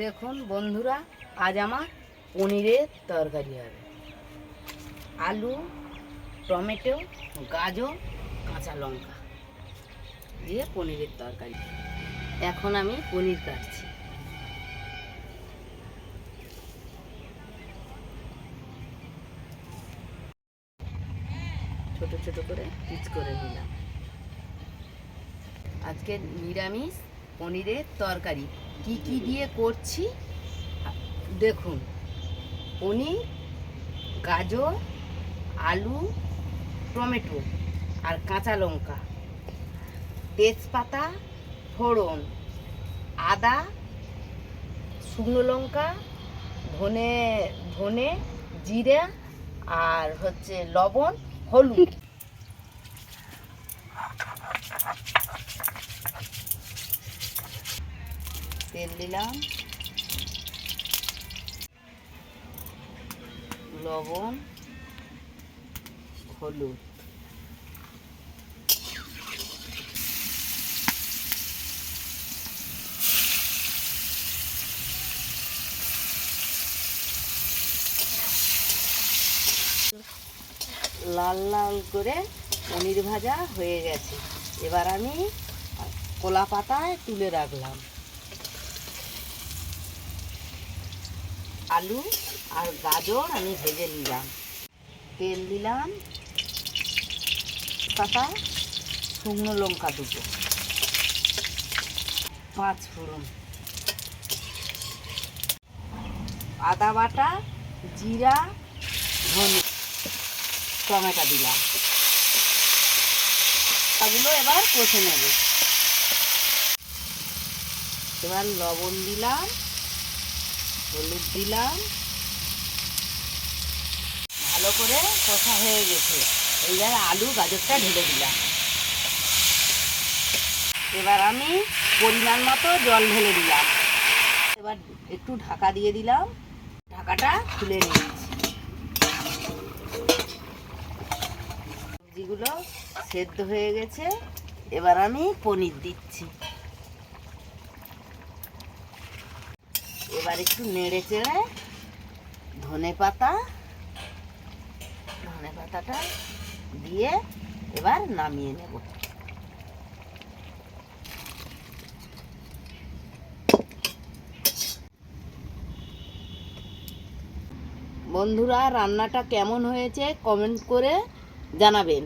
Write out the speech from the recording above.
দেখুন বন্ধুরা, আজ আমার পনিরের তরকারি হবে। আলু, টমেটো, গাজর, কাঁচা লঙ্কা দিয়ে পনিরের তরকারি। এখন আমি পনির কাটছি। ছোট ছোট করে পিচ করে নিলাম। আজকে নিরামিষ পনিরের তরকারি। কি কি দিয়ে করছি? দেখুন, পনির, গাজর, আলু, টমেটো আর কাঁচা লঙ্কা, তেজপাতা, ফোড়ন, আদা, শুকনো লঙ্কা, ধনে ধনে, জিরে আর হচ্ছে লবণ, হলুদ। তেল দিলাম। লবণ, হলুদ। লাল লাল করে পনির ভাজা হয়ে গেছে। এবার আমি কলা পাতায় তুলে রাখলাম। আলু আর গাজর আমি ভেজে নিলাম। তেল দিলাম। পাতা, শুকনো লঙ্কা দুটো। পাঁচ ফোড়ন। আদা বাটা, জিরা, ধনে টমেটো দিলাম। এগুলো এবার কষে নেব। এবার লবণ দিলাম। হলুদ দিলাম। ভালো করে কষা হয়ে গেছে। এইবার আলু গাজরটা ঢেলে দিলাম। এবার আমি পরিমাণ মতো জল ঢেলে দিলাম। এবার একটু ঢাকা দিয়ে দিলাম। ঢাকাটা খুলে নিয়েছি। সবজিগুলো সেদ্ধ হয়ে গেছে। এবার আমি পনির দিচ্ছি। এবার একটু নেড়ে চেড়ে ধনে পাতা, ধনে পাতাটা দিয়ে এবার নামিয়ে নেব। বন্ধুরা, রান্নাটা কেমন হয়েছে কমেন্ট করে জানাবেন।